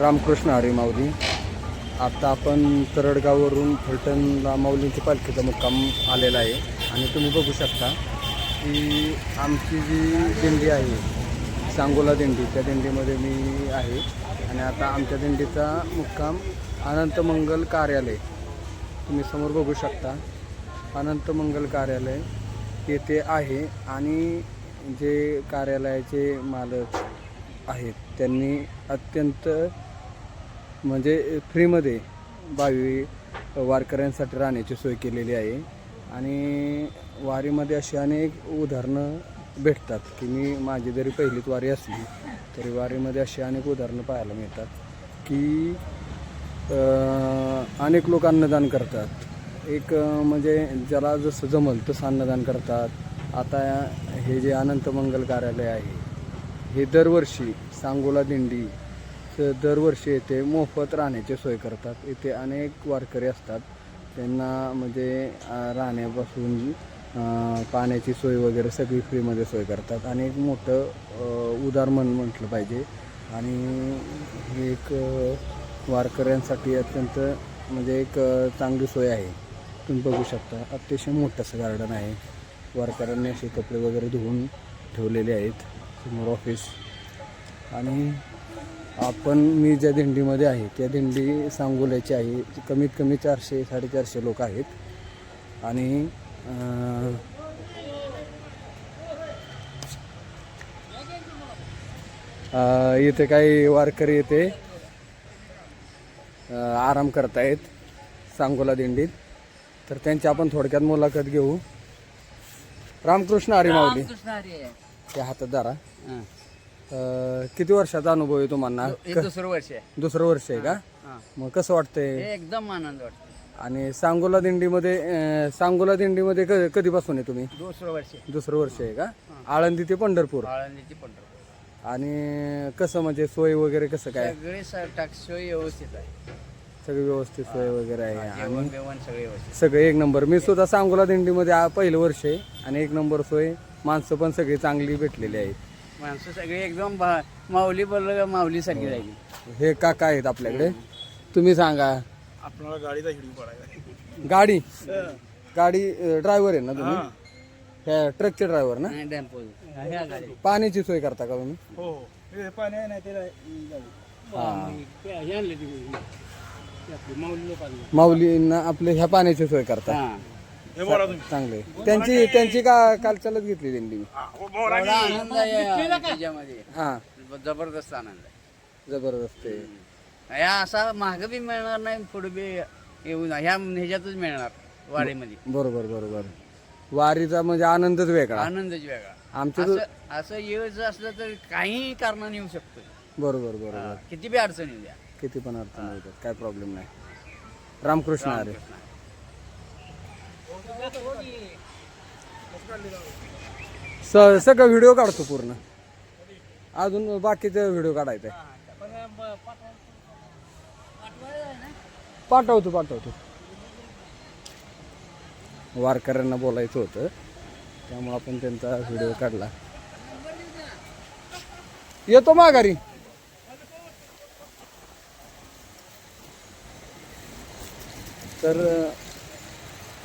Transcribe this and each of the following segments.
रामकृष्ण हरी माऊली. आता आपण तरडगाववरून फलटणला माऊलींची पालखीचा मुक्काम आलेला आहे. आणि तुम्ही बघू शकता की आमची जी दिंडी आहे सांगोला दिंडी त्या दिंडीमध्ये मी आहे. आणि आता आमच्या दिंडीचा मुक्काम अनंतमंगल कार्यालय. तुम्ही समोर बघू शकता अनंतमंगल कार्यालय येथे आहे. आणि जे कार्यालयाचे मालक आहेत त्यांनी अत्यंत म्हणजे फ्रीमध्ये बावी वारकऱ्यांसाठी राहण्याची सोय केलेली आहे. आणि वारीमध्ये अशी अनेक उदाहरणं भेटतात की मी माझी जरी पहिलीच वारी असली तरी वारीमध्ये अशी अनेक उदाहरणं पाहायला मिळतात की अनेक लोक अन्नदान करतात. एक म्हणजे ज्याला जसं जमल तसं अन्नदान करतात. आता हे जे अनंत मंगल कार्यालय आहे हे दरवर्षी सांगोला दिंडी दरवर्षी येथे मोफत राहण्याची सोय करतात. इथे अनेक वारकरी असतात. त्यांना म्हणजे राहण्यापासून पाण्याची सोय वगैरे सगळी फ्रीमध्ये सोय करतात. आणि एक मोठं अं, म्हटलं पाहिजे. आणि हे एक वारकऱ्यांसाठी अत्यंत म्हणजे एक चांगली सोय आहे. तुम्ही बघू शकता अतिशय मोठं असं गार्डन आहे. वारकऱ्यांनी असे कपडे वगैरे धुवून ठेवलेले आहेत. समोर ऑफिस आणि आपण मी ज्या दिंडीमध्ये आहे त्या दिंडी सांगोल्याची आहे. कमीत कमी चारशे साडेचारशे लोक आहेत. आणि इथे काही वारकरी येते आराम करतायत सांगोला दिंडीत. तर त्यांची आपण थोडक्यात मुलाखत घेऊ. रामकृष्ण हरी माऊली. त्या हातात धरा. हा. अं, किती वर्षाचा अनुभव आहे तुम्हाला हे दुसरं वर्ष आहे. दुसरं वर्ष आहे का? हा. मग कसं वाटतंय? हे एकदम आनंद वाटतो आणि सांगोला दिंडीमध्ये अं, सांगोला दिंडीमध्ये क- कधीपासून आहे तुम्ही? दुसरं वर्ष आहे. दुसरं वर्ष आहे का? आळंदी ते पंढरपूर. आळंदीची पंढरपूर. आणि कसं म्हणजे सोय वगैरे कसं काय? सगळे टाकसोय व्यवस्थित आहे. सगळी व्यवस्थित सोय वगैरे आहे. आणि जेवण बिवण सगळे व्यवस्थित. सगळं एक नंबर. मी सुद्धा सांगोला दिंडीमध्ये आ- पहिलं वर्ष आहे. आणि एक नंबर सोय माणसं पण सगळी चांगली भेटलेली आहेत. माणसं सगळे एकदम भा- माऊली बोललं का माऊली सारखी राहिली हे काका आहेत आपल्याकडे. तुम्ही सांगा. आपल्याला गाडीचा हिडू पडायला गाडी? गाडी ड्रायव्हर आहे ना तुम्ही? ह्या ट्रकचे ड्रायव्हर ना? टेम्पो ह्या गाडी पाण्याची सोय करता का तुम्ही? हो हो. हे पाणी आहे ना त्याला. हा माऊलींना आपले ह्या पाण्याची सोय करता. हा. बोला चांगले. त्यांची त्यांची का काल चालत घेतली मी हा, हो, एवढा आनंद आहे त्याच्यामध्ये. हा. जबरदस्त आनंद आहे. जबरदस्त आहे. ह्या असा माग बी मिळणार नाही पुढे बी येऊन ह्या ह्याच्यातच मिळणार वारीमध्ये. बरोबर बरोबर. वारीचा म्हणजे आनंदच वेगळा. आनंदच वेगळा. आमच्या असं असं यायचं असलं तर काही कारणाने येऊ शकतो बरोबर बरोबर. किती बी अडचण येऊ द्या. किती पण नाही येतात काय प्रॉब्लेम नाही. रामकृष्ण अरे स सगळं व्हिडिओ काढतो पूर्ण. अजून बाकीचे व्हिडिओ काढायचा. आहे. पाठवतो पाठवतो. वारकऱ्यांना बोलायचं होतं. त्यामुळे आपण त्यांचा व्हिडिओ काढला. येतो माघारी तर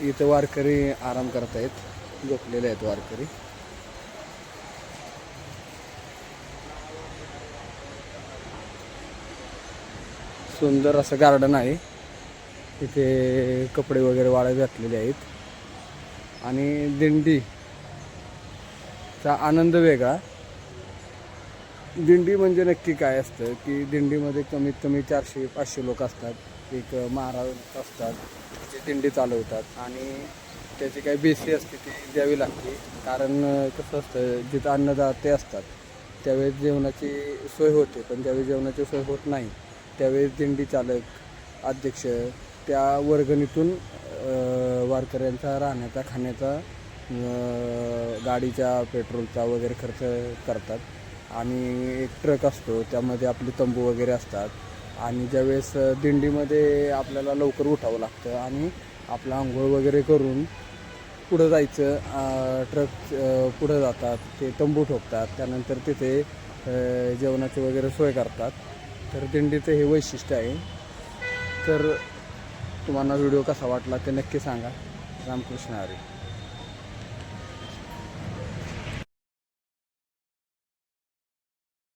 इथं वारकरी आराम करत आहेत झोपलेले आहेत वारकरी. सुंदर असं गार्डन आहे. इथे कपडे वगैरे वाळत घातलेले आहेत. आणि दिंडीचा आनंद वेगळा. दिंडी म्हणजे नक्की काय असतं की दिंडीमध्ये कमीत कमी चारशे पाचशे लोक असतात. एक महाराज असतात त्याची दिंडी चालवतात आणि त्याची काही बेसी असते ती द्यावी लागते. कारण कसं असतं जिथं अन्नदाते असतात त्यावेळेस जेवणाची सोय होते पण ज्यावेळी जेवणाची सोय होत नाही त्यावेळेस दिंडी चालक अध्यक्ष त्या वर्गणीतून वारकऱ्यांचा राहण्याचा खाण्याचा गाडीच्या पेट्रोलचा वगैरे खर्च करतात. आणि एक ट्रक असतो त्यामध्ये आपले तंबू वगैरे असतात. आणि ज्यावेळेस दिंडीमध्ये आपल्याला लवकर उठावं लागतं आणि आपलं आंघोळ वगैरे करून पुढं जायचं ट्रक पुढं जातात ते तंबू ठोकतात त्यानंतर तिथे जेवणाची वगैरे सोय करतात. तर दिंडीचं हे वैशिष्ट्य आहे. तर तुम्हाला व्हिडिओ कसा वाटला ते नक्की सांगा. रामकृष्ण हरी.